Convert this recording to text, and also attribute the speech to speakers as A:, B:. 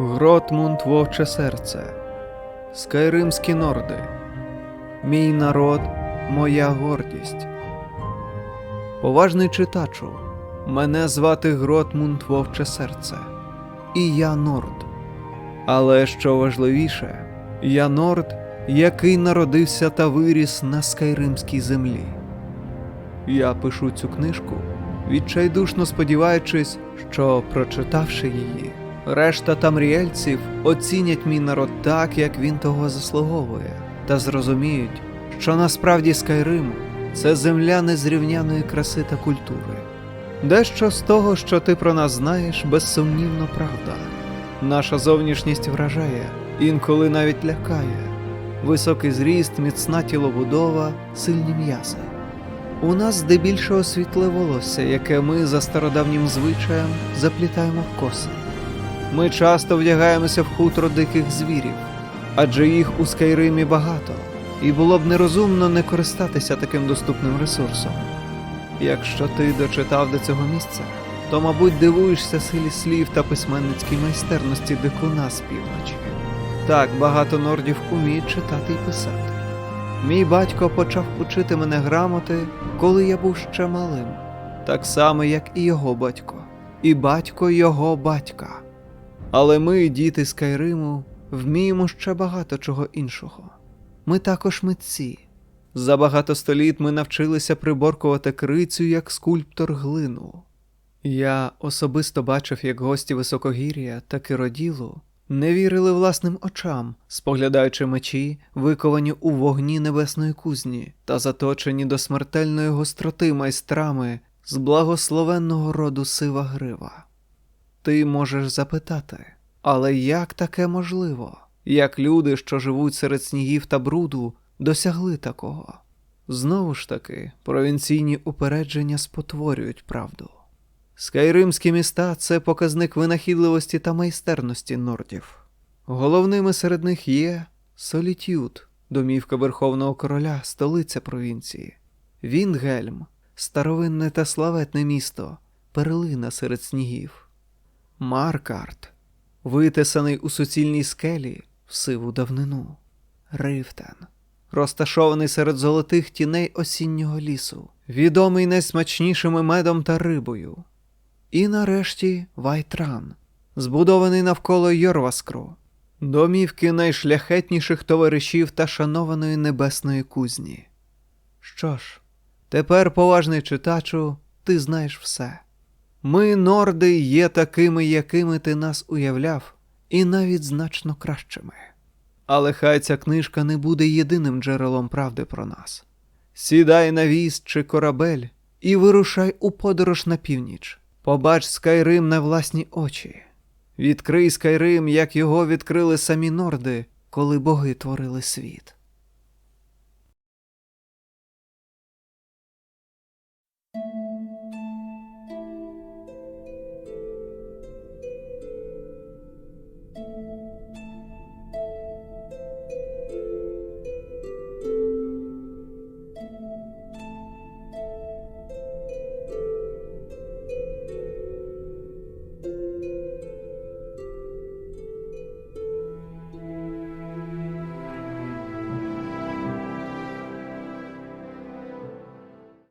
A: Гротмунд Вовче серце, Скайримські норди, Мій народ, моя гордість. Поважний читачу, мене звати Гротмунд Вовче серце, і я норд. Але що важливіше, я норд, який народився та виріс на скайримській землі. Я пишу цю книжку, відчайдушно сподіваючись, що, прочитавши її, решта тамріельців оцінять мій народ так, як він того заслуговує, та зрозуміють, що насправді Скайрим це земля незрівняної краси та культури. Дещо з того, що ти про нас знаєш, безсумнівно правда. Наша зовнішність вражає, інколи навіть лякає. Високий зріст, міцна тілобудова, сильні м'язи. У нас здебільшого світле волосся, яке ми за стародавнім звичаєм заплітаємо в коси. Ми часто вдягаємося в хутро диких звірів, адже їх у Скайримі багато, і було б нерозумно не користатися таким доступним ресурсом. Якщо ти дочитав до цього місця, то, мабуть, дивуєшся силі слів та письменницькій майстерності дикуна з півночі. Так, багато нордів уміють читати і писати. Мій батько почав учити мене грамоти, коли я був ще малим, так само, як і його батько, і батько його батька. Але ми, діти Скайриму, вміємо ще багато чого іншого. Ми також митці. За багато століт ми навчилися приборкувати крицю як скульптор глину. Я особисто бачив, як гості високогір'я та Кироділу не вірили власним очам, споглядаючи мечі, виковані у вогні небесної кузні та заточені до смертельної гостроти майстрами з благословенного роду сива грива. Ти можеш запитати, але як таке можливо? Як люди, що живуть серед снігів та бруду, досягли такого? Знову ж таки, провінційні упередження спотворюють правду. Скайримські міста це показник винахідливості та майстерності нордів. Головними серед них є Солітюд, домівка Верховного Короля, столиця провінції, Вінгельм, старовинне та славетне місто, перлина серед снігів, Маркарт, витесаний у суцільній скелі в сиву давнину, Рифтен, розташований серед золотих тіней осіннього лісу, відомий найсмачнішими медом та рибою. І нарешті Вайтран, збудований навколо Йорваскру, домівки найшляхетніших товаришів та шанованої небесної кузні. Що ж, тепер, поважний читачу, ти знаєш все. Ми, норди, є такими, якими ти нас уявляв, і навіть значно кращими. Але хай ця книжка не буде єдиним джерелом правди про нас. Сідай на віз чи корабель і вирушай у подорож на північ. Побач Скайрим на власні очі. Відкрий Скайрим, як його відкрили самі норди, коли боги творили світ.